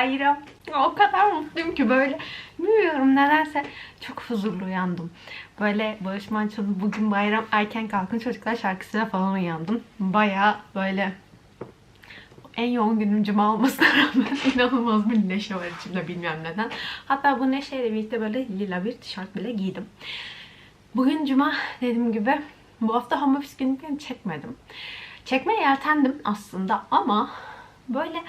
bayram. O kadar mutluyum ki böyle. Bilmiyorum nedense çok huzurlu uyandım. Böyle Barış Manço'nun bugün bayram erken kalkın çocuklar şarkısıyla falan uyandım. Baya böyle en yoğun günüm cuma olmasına rağmen inanılmaz bir neşe var içimde bilmiyorum neden. Hatta bu neşeyle birlikte böyle lila bir tişört bile giydim. Bugün cuma dediğim gibi bu hafta home office günlüklerini çekmedim. Çekmeye yeltendim aslında ama böyle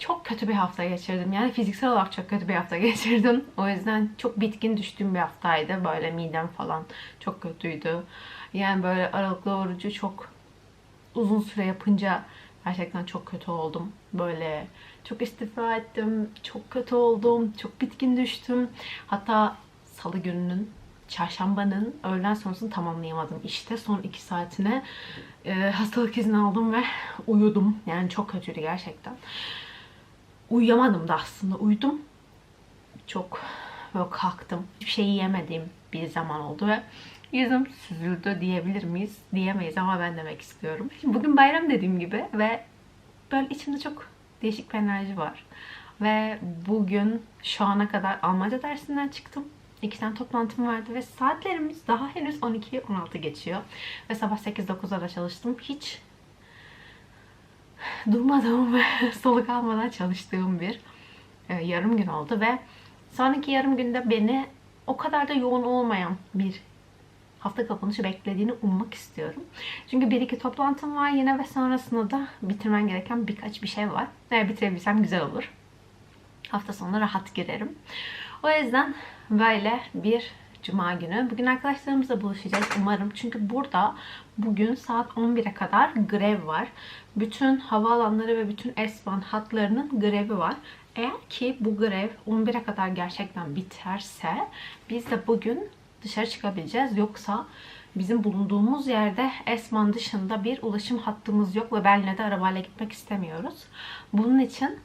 çok kötü bir hafta geçirdim. Yani fiziksel olarak çok kötü bir hafta geçirdim. O yüzden çok bitkin düştüğüm bir haftaydı. Böyle midem falan çok kötüydü. Yani böyle aralıklı orucu çok uzun süre yapınca gerçekten çok kötü oldum. Böyle çok istifa ettim, çok kötü oldum, çok bitkin düştüm. Hatta salı gününün, çarşambanın öğleden sonrasını tamamlayamadım. İşte son iki saatine e, hastalık izni aldım ve uyudum. Yani çok kötüydü gerçekten. Uyuyamadım da aslında. Uyudum. Çok böyle kalktım. Hiçbir şey yemediğim bir zaman oldu ve yüzüm süzüldü diyebilir miyiz? Diyemeyiz ama ben demek istiyorum. Şimdi bugün bayram dediğim gibi ve böyle içimde çok değişik bir enerji var. Ve bugün şu ana kadar Almanca dersinden çıktım. İki tane toplantım vardı ve saatlerimiz daha henüz 12'yi 16 geçiyor. Ve sabah 8-9'da da çalıştım. Hiç durmadığım ve soluk almadan çalıştığım bir e, yarım gün oldu ve sonraki yarım günde beni o kadar da yoğun olmayan bir hafta kapanışı beklediğini ummak istiyorum. Çünkü bir iki toplantım var yine ve sonrasında da bitirmen gereken birkaç bir şey var. Eğer bitirebilsem güzel olur. Hafta sonu rahat girerim. O yüzden böyle bir Cuma günü. Bugün arkadaşlarımızla buluşacağız umarım. Çünkü burada bugün saat 11'e kadar grev var. Bütün havaalanları ve bütün S-Bahn hatlarının grevi var. Eğer ki bu grev 11'e kadar gerçekten biterse biz de bugün dışarı çıkabileceğiz. Yoksa bizim bulunduğumuz yerde Esman dışında bir ulaşım hattımız yok ve Berlin'e arabayla gitmek istemiyoruz. Bunun için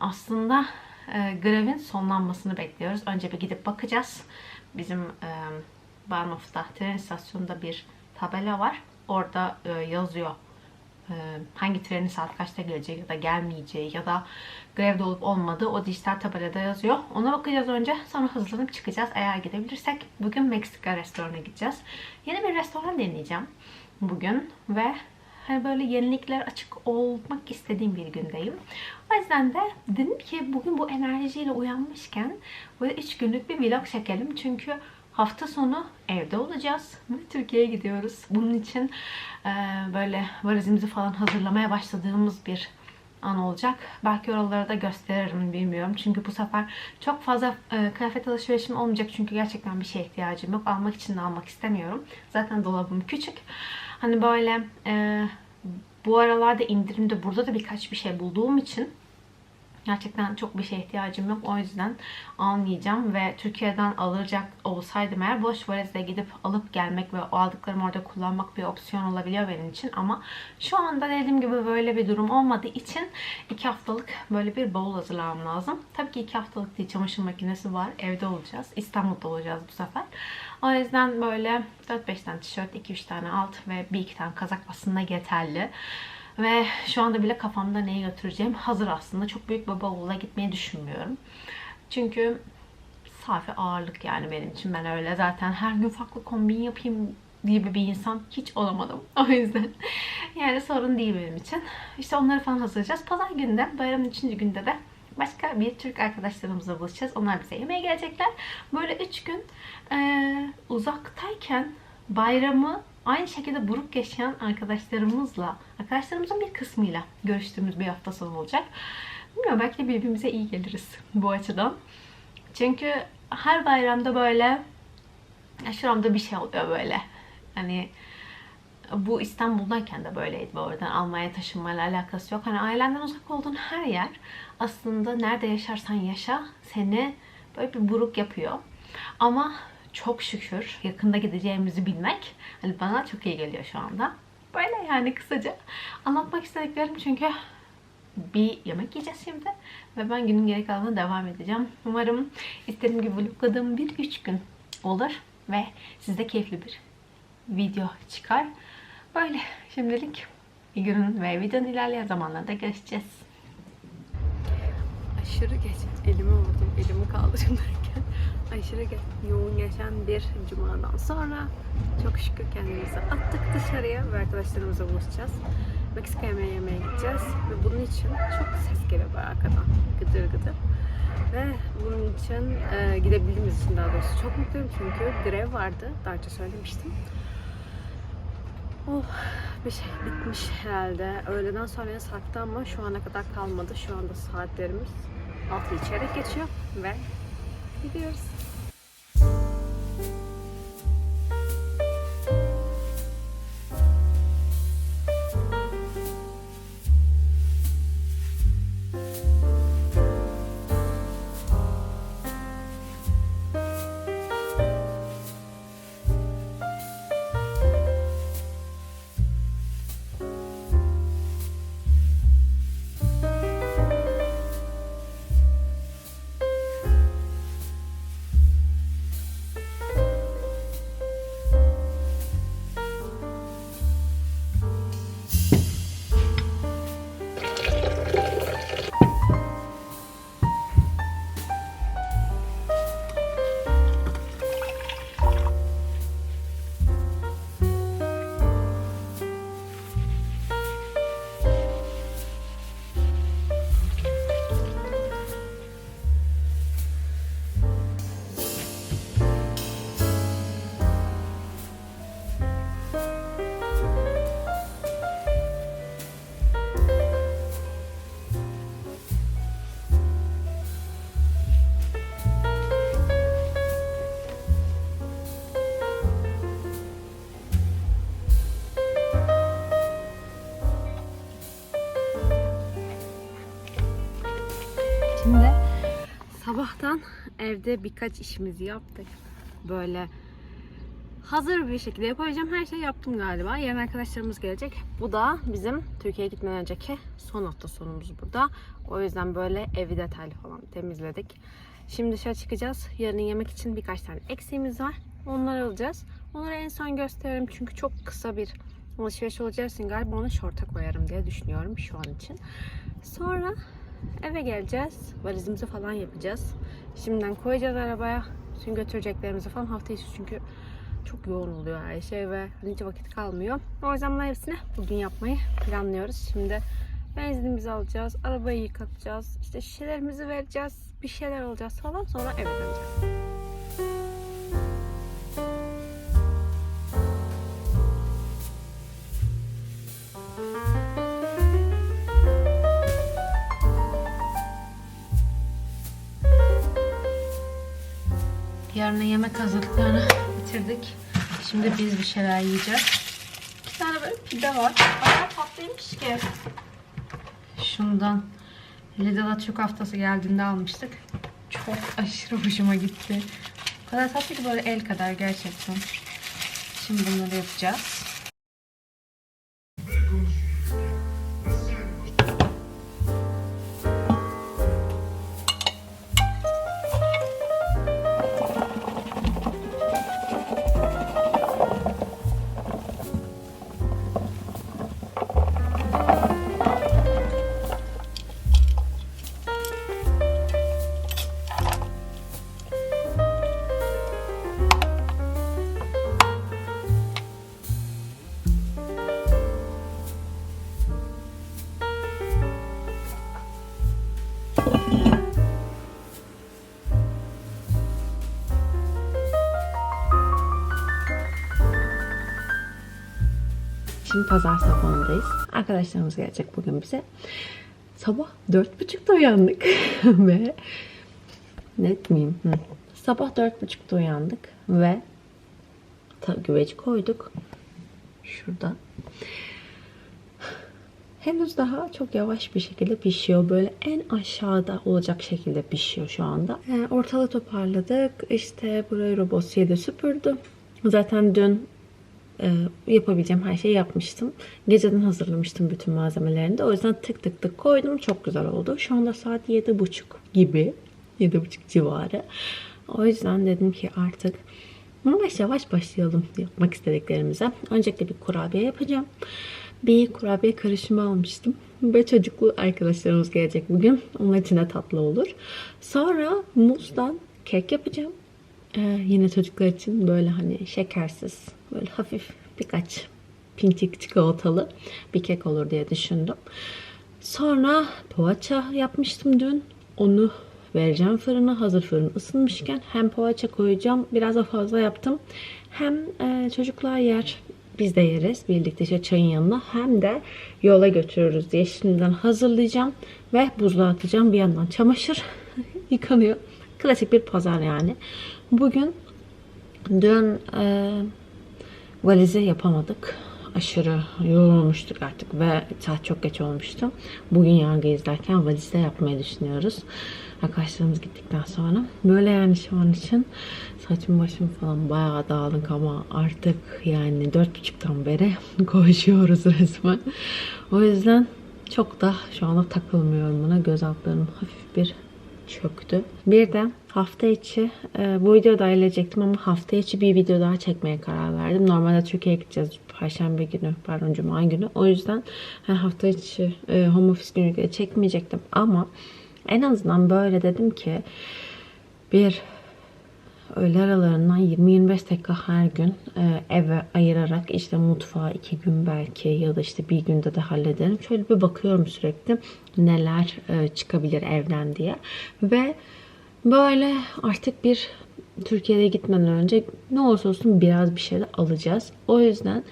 aslında e, grevin sonlanmasını bekliyoruz. Önce bir gidip bakacağız. Bizim e, Bahnhof'ta tren istasyonunda bir tabela var. Orada e, yazıyor e, hangi trenin saat kaçta geleceği ya da gelmeyeceği ya da grevde olup olmadığı o dijital tabelada yazıyor. Ona bakacağız önce. Sonra hızlanıp çıkacağız. Eğer gidebilirsek bugün Meksika restorana gideceğiz. Yeni bir restoran deneyeceğim bugün ve hani böyle yenilikler açık olmak istediğim bir gündeyim. O yüzden de dedim ki bugün bu enerjiyle uyanmışken böyle 3 günlük bir vlog çekelim. Çünkü hafta sonu evde olacağız ve Türkiye'ye gidiyoruz. Bunun için e, böyle valizimizi falan hazırlamaya başladığımız bir an olacak. Belki oraları da gösteririm bilmiyorum. Çünkü bu sefer çok fazla e, kıyafet alışverişim olmayacak. Çünkü gerçekten bir şeye ihtiyacım yok. Almak için de almak istemiyorum. Zaten dolabım küçük. Hani böyle e, bu aralarda indirimde burada da birkaç bir şey bulduğum için Gerçekten çok bir şeye ihtiyacım yok. O yüzden almayacağım ve Türkiye'den alacak olsaydım eğer boş valizle gidip alıp gelmek ve o aldıklarımı orada kullanmak bir opsiyon olabiliyor benim için. Ama şu anda dediğim gibi böyle bir durum olmadığı için iki haftalık böyle bir bavul hazırlamam lazım. Tabii ki iki haftalık değil çamaşır makinesi var. Evde olacağız. İstanbul'da olacağız bu sefer. O yüzden böyle 4-5 tane tişört, 2-3 tane alt ve 1-2 tane kazak aslında yeterli. Ve şu anda bile kafamda neyi götüreceğim hazır aslında. Çok büyük bir bavulla gitmeyi düşünmüyorum. Çünkü safi ağırlık yani benim için. Ben öyle zaten her gün farklı kombin yapayım gibi bir insan hiç olamadım. O yüzden yani sorun değil benim için. İşte onları falan hazırlayacağız. Pazar günde, bayramın üçüncü günde de başka bir Türk arkadaşlarımızla buluşacağız. Onlar bize yemeğe gelecekler. Böyle üç gün e, uzaktayken bayramı aynı şekilde buruk yaşayan arkadaşlarımızla, arkadaşlarımızın bir kısmıyla görüştüğümüz bir hafta sonu olacak. Bilmiyorum belki de birbirimize iyi geliriz bu açıdan. Çünkü her bayramda böyle şuramda bir şey oluyor böyle. Hani bu İstanbul'dayken de böyleydi. Bu oradan Almanya taşınmayla alakası yok. Hani ailenden uzak olduğun her yer aslında nerede yaşarsan yaşa seni böyle bir buruk yapıyor. Ama çok şükür yakında gideceğimizi bilmek hani bana çok iyi geliyor şu anda. Böyle yani kısaca anlatmak istediklerim çünkü bir yemek yiyeceğiz şimdi ve ben günün geri kalanına devam edeceğim. Umarım istediğim gibi vlogladığım bir üç gün olur ve sizde keyifli bir video çıkar. Böyle şimdilik günün ve videonun ilerleyen zamanlarda görüşeceğiz. aşırı geç elimi vurdum, elimi kaldırayım derken aşırı yoğun geçen bir cumadan sonra çok şükür kendimizi attık dışarıya ve arkadaşlarımızla buluşacağız. Meksika yemeği yemeye gideceğiz ve bunun için çok ses geliyor böyle arkadan gıdır gıdır. Ve bunun için e, gidebildiğimiz için daha doğrusu çok mutluyum çünkü grev vardı. Daha önce söylemiştim. Oh bir şey bitmiş herhalde. Öğleden sonra sarktı ama şu ana kadar kalmadı. Şu anda saatlerimiz 6 çeyrek geçiyor ve gidiyoruz. Sabahtan evde birkaç işimizi yaptık. Böyle hazır bir şekilde yapabileceğim her şeyi yaptım galiba. Yarın arkadaşlarımız gelecek. Bu da bizim Türkiye'ye gitmeden önceki son hafta sonumuz burada. O yüzden böyle evi detaylı falan temizledik. Şimdi dışarı çıkacağız. Yarın yemek için birkaç tane eksiğimiz var. Onları alacağız. Onları en son gösteririm çünkü çok kısa bir alışveriş olacağı için galiba onu şorta koyarım diye düşünüyorum şu an için. Sonra eve geleceğiz. Valizimizi falan yapacağız. Şimdiden koyacağız arabaya. Bütün götüreceklerimizi falan hafta içi çünkü çok yoğun oluyor her şey ve hiç vakit kalmıyor. O yüzden bunların hepsini bugün yapmayı planlıyoruz. Şimdi benzinimizi alacağız, arabayı yıkatacağız, işte şişelerimizi vereceğiz, bir şeyler alacağız falan sonra eve döneceğiz. Yarına yemek hazırlıklarını bitirdik. Şimdi biz bir şeyler yiyeceğiz. İki tane böyle pide var. Kadar tatlıymış ki. Şundan Lidl'a Türk haftası geldiğinde almıştık. Çok aşırı hoşuma gitti. O kadar tatlı ki böyle el kadar gerçekten. Şimdi bunları yapacağız. Şimdi pazar sabahındayız. Arkadaşlarımız gelecek bugün bize. Sabah dört buçukta uyandık ve net miyim? Hı. Sabah dört buçukta uyandık ve güveci koyduk. Şurada. Henüz daha çok yavaş bir şekilde pişiyor. Böyle en aşağıda olacak şekilde pişiyor şu anda. Yani ortalığı toparladık. İşte burayı robot yedi süpürdü. Zaten dün e, yapabileceğim her şeyi yapmıştım. Geceden hazırlamıştım bütün malzemelerini de. O yüzden tık tık tık koydum. Çok güzel oldu. Şu anda saat 7.30 gibi. 7.30 civarı. O yüzden dedim ki artık yavaş yavaş başlayalım yapmak istediklerimize. Öncelikle bir kurabiye yapacağım. bir kurabiye karışımı almıştım. Ve çocuklu arkadaşlarımız gelecek bugün. Onlar için de tatlı olur. Sonra muzdan kek yapacağım. Ee, yine çocuklar için böyle hani şekersiz, böyle hafif birkaç pintik çikolatalı bir kek olur diye düşündüm. Sonra poğaça yapmıştım dün. Onu vereceğim fırına. Hazır fırın ısınmışken hem poğaça koyacağım. Biraz da fazla yaptım. Hem e, çocuklar yer. Biz de yeriz birlikte işte çayın yanına. Hem de yola götürürüz diye şimdiden hazırlayacağım. Ve buzluğa atacağım. Bir yandan çamaşır yıkanıyor. Klasik bir pazar yani. Bugün dün e, valizi yapamadık. Aşırı yorulmuştuk artık ve saat çok geç olmuştu. Bugün yargı izlerken valizde yapmayı düşünüyoruz. Arkadaşlarımız gittikten sonra. Böyle yani şu an için saçım başım falan bayağı dağınık ama artık yani dört buçuktan beri koşuyoruz resmen. O yüzden çok da şu anda takılmıyorum buna. Göz altlarım hafif bir çöktü. Bir de hafta içi e, bu videoda ailecektim ama hafta içi bir video daha çekmeye karar verdim. Normalde Türkiye'ye gideceğiz Perşembe günü, pardon Cuma günü. O yüzden hafta içi e, home office günü çekmeyecektim ama en azından böyle dedim ki bir öğle aralarından 20-25 dakika her gün e, eve ayırarak işte mutfağı iki gün belki ya da işte bir günde de hallederim. Şöyle bir bakıyorum sürekli neler e, çıkabilir evden diye. Ve böyle artık bir Türkiye'ye gitmeden önce ne olursa olsun biraz bir şeyler alacağız. O yüzden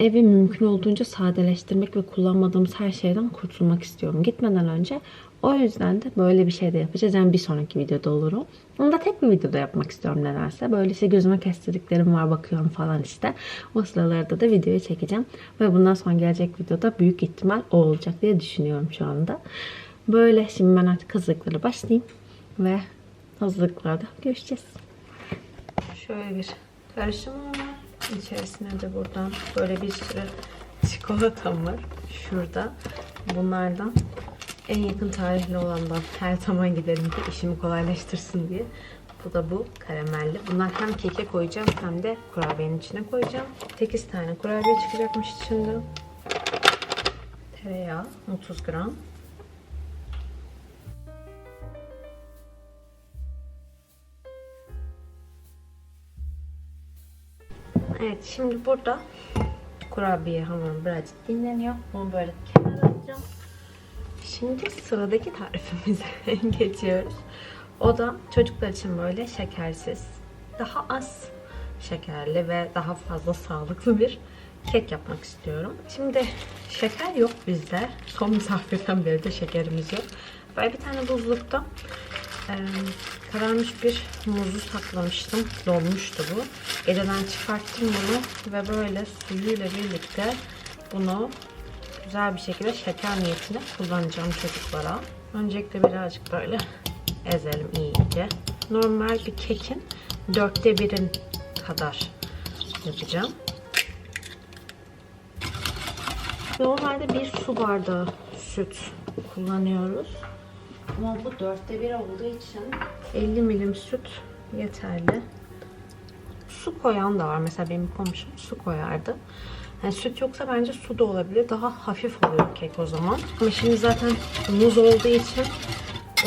evi mümkün olduğunca sadeleştirmek ve kullanmadığımız her şeyden kurtulmak istiyorum gitmeden önce. O yüzden de böyle bir şey de yapacağız. Yani bir sonraki videoda olur o. Onu da tek bir videoda yapmak istiyorum nedense. Böyle işte gözüme kestirdiklerim var bakıyorum falan işte. O sıralarda da videoyu çekeceğim. Ve bundan sonra gelecek videoda büyük ihtimal o olacak diye düşünüyorum şu anda. Böyle şimdi ben artık hazırlıklara başlayayım. Ve hazırlıklarda görüşeceğiz. Şöyle bir karışımım var. İçerisine de buradan böyle bir sürü çikolatam var. Şurada. Bunlardan en yakın tarihli olandan her zaman giderim ki işimi kolaylaştırsın diye. Bu da bu karamelli. Bunlar hem keke koyacağım hem de kurabiyenin içine koyacağım. 8 tane kurabiye çıkacakmış içinden. Tereyağı 30 gram. Evet şimdi burada kurabiye hamurun birazcık dinleniyor. Bunu böyle kenara alacağım. Şimdi sıradaki tarifimize geçiyoruz. O da çocuklar için böyle şekersiz, daha az şekerli ve daha fazla sağlıklı bir kek yapmak istiyorum. Şimdi şeker yok bizde. Son misafirden beri de şekerimiz yok. Böyle bir tane buzlukta e, kararmış bir muzu saklamıştım. Dolmuştu bu. Geceden çıkarttım bunu ve böyle suyuyla birlikte bunu güzel bir şekilde şeker niyetine kullanacağım çocuklara. Öncelikle birazcık böyle ezelim iyice. Normal bir kekin dörtte birin kadar yapacağım. Normalde bir su bardağı süt kullanıyoruz. Ama bu dörtte bir olduğu için 50 milim süt yeterli. Su koyan da var. Mesela benim komşum su koyardı. Yani süt yoksa bence su da olabilir. Daha hafif oluyor kek o zaman. Ama şimdi zaten muz olduğu için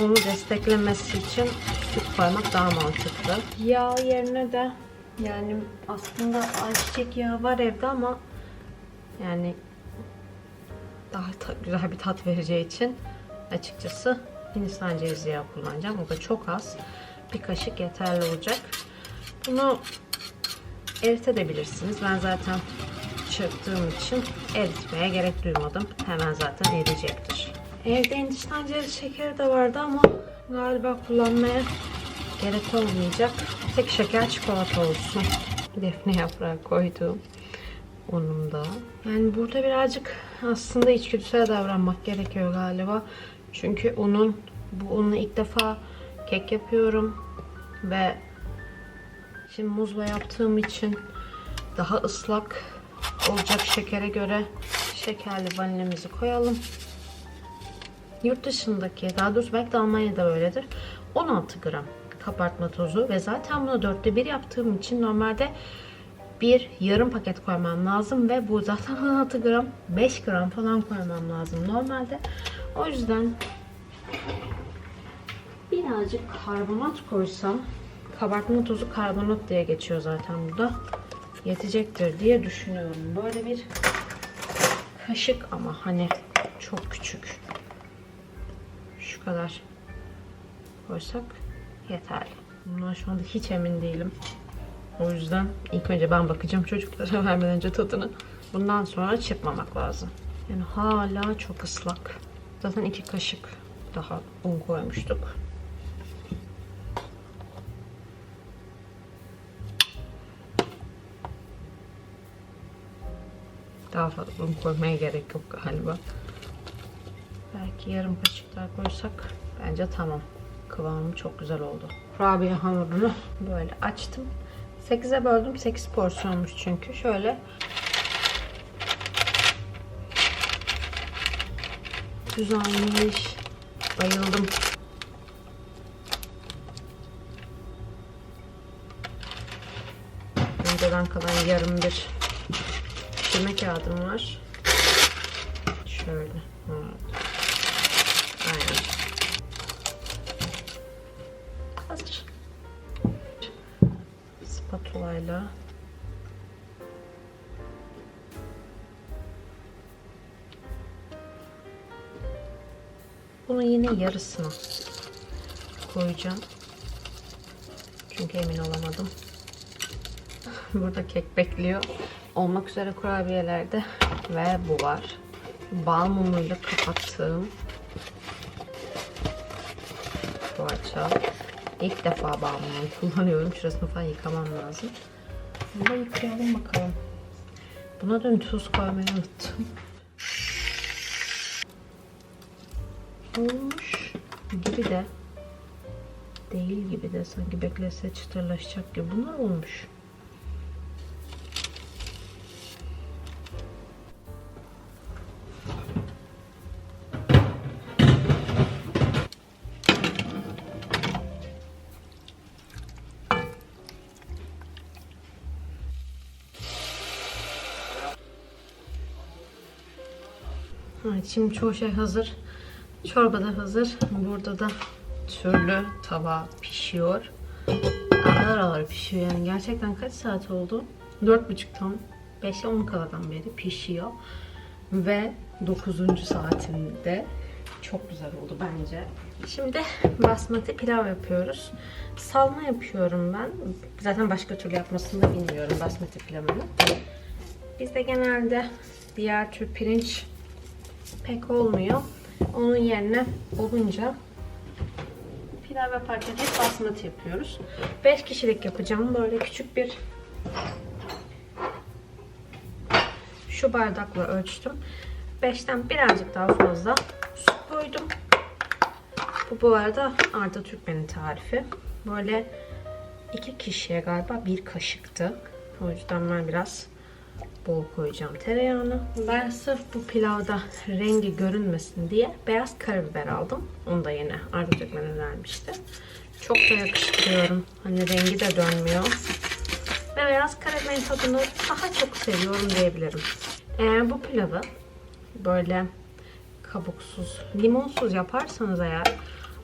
onu desteklemesi için süt koymak daha mantıklı. Yağ yerine de yani aslında ayçiçek yağı var evde ama yani daha güzel bir tat vereceği için açıkçası Hindistan cevizi yağı kullanacağım. O da çok az. Bir kaşık yeterli olacak. Bunu eritebilirsiniz. Ben zaten çırptığım için eritmeye gerek duymadım. Hemen zaten eriyecektir. Evde Hindistan cevizi şekeri de vardı ama galiba kullanmaya gerek olmayacak. Tek şeker çikolata olsun. Defne yaprağı koydum. Unumda. Yani burada birazcık aslında içgüdüsel davranmak gerekiyor galiba. Çünkü unun, bu unla ilk defa kek yapıyorum. Ve şimdi muzla yaptığım için daha ıslak olacak şekere göre şekerli vanilimizi koyalım. Yurt dışındaki, daha doğrusu belki de Almanya'da öyledir. 16 gram kabartma tozu ve zaten bunu dörtte bir yaptığım için normalde bir yarım paket koymam lazım ve bu zaten 16 gram 5 gram falan koymam lazım normalde. O yüzden birazcık karbonat koysam kabartma tozu karbonat diye geçiyor zaten burada. Yetecektir diye düşünüyorum. Böyle bir kaşık ama hani çok küçük. Şu kadar koysak yeterli. Bundan şu anda hiç emin değilim. O yüzden ilk önce ben bakacağım çocuklara vermeden önce tadını. Bundan sonra çırpmamak lazım. Yani hala çok ıslak. Zaten iki kaşık daha un koymuştuk. Daha fazla koymaya gerek yok galiba. Belki yarım kaşık daha koysak bence tamam. Kıvamı çok güzel oldu. Kurabiye hamurunu böyle açtım. 8'e böldüm. 8 porsiyonmuş çünkü. Şöyle güzelmiş. Bayıldım. Önceden kalan yarım bir pişirme kağıdım var. Şöyle. Aynen. Hazır. Spatulayla Bunu yine yarısına koyacağım. Çünkü emin olamadım. Burada kek bekliyor. Olmak üzere kurabiyelerde ve bu var. Bal mumuyla kapattığım poğaça. İlk defa bal mumu kullanıyorum. Şurasını falan yıkamam lazım. Bunu da yıkayalım bakalım. Buna dün tuz koymayı unuttum. Olmuş gibi de değil gibi de sanki beklese çıtırlaşacak gibi. Bunlar olmuş. Evet, şimdi çoğu şey hazır. Çorba da hazır. Burada da türlü tava pişiyor. Ağır ağır pişiyor. Yani gerçekten kaç saat oldu? 4.30'dan 5'e 10 kaladan beri pişiyor. Ve 9. saatinde çok güzel oldu bence. Şimdi basmati pilav yapıyoruz. Salma yapıyorum ben. Zaten başka türlü yapmasını da bilmiyorum basmati pilavını. Bizde genelde diğer tür pirinç pek olmuyor. Onun yerine olunca pilav yaparken hep basmati yapıyoruz. 5 kişilik yapacağım. Böyle küçük bir şu bardakla ölçtüm. 5'ten birazcık daha fazla su koydum. Bu bu arada Arda Türkmen'in tarifi. Böyle iki kişiye galiba bir kaşıktı. O yüzden ben biraz bol koyacağım tereyağını. Ben sırf bu pilavda rengi görünmesin diye beyaz karabiber aldım. Onu da yine Arda Türkmen'e vermişti. Çok da yakıştırıyorum. Hani rengi de dönmüyor. Ve beyaz karabiberin tadını daha çok seviyorum diyebilirim. Eğer bu pilavı böyle kabuksuz, limonsuz yaparsanız eğer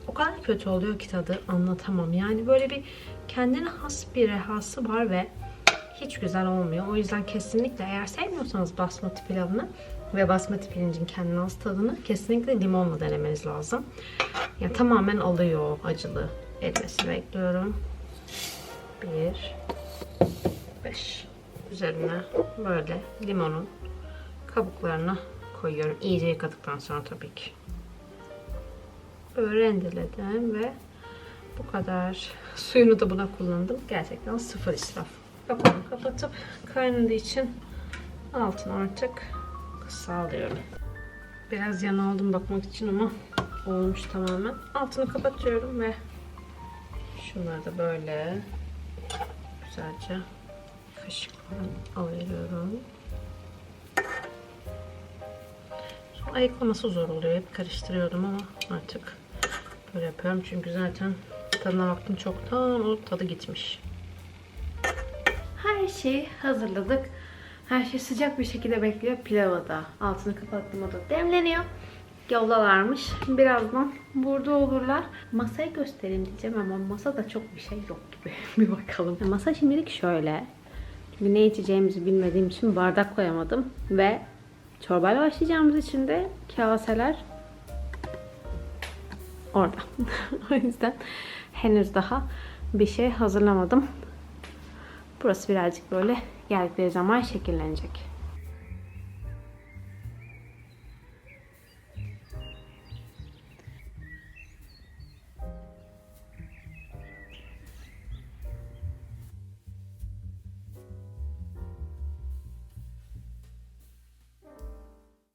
o kadar kötü oluyor ki tadı anlatamam. Yani böyle bir kendine has bir rehası var ve hiç güzel olmuyor. O yüzden kesinlikle eğer sevmiyorsanız basmati pilavını ve basmati pirincin kendine has tadını kesinlikle limonla denemeniz lazım. Ya tamamen alıyor acılı etmesini bekliyorum. 1 5 Üzerine böyle limonun kabuklarını koyuyorum. İyice yıkadıktan sonra tabii ki. Böyle rendeledim ve bu kadar suyunu da buna kullandım. Gerçekten sıfır israf. Kapağını kapatıp kaynadığı için altını artık sağlıyorum. Biraz yana aldım bakmak için ama olmuş tamamen. Altını kapatıyorum ve şunları da böyle güzelce kaşıkla alıyorum. Sonra ayıklaması zor oluyor. Hep karıştırıyordum ama artık böyle yapıyorum. Çünkü zaten tadına baktım çoktan o tadı gitmiş. Her şeyi hazırladık. Her şey sıcak bir şekilde bekliyor. Pilavı da altını kapattım o da demleniyor. Yoldalarmış. Birazdan burada olurlar. Masayı göstereyim diyeceğim ama masada çok bir şey yok gibi. bir bakalım. Masa şimdilik şöyle. Çünkü ne içeceğimizi bilmediğim için bardak koyamadım. Ve çorbayla başlayacağımız için de kaseler orada. o yüzden henüz daha bir şey hazırlamadım. Burası birazcık böyle geldikleri zaman şekillenecek.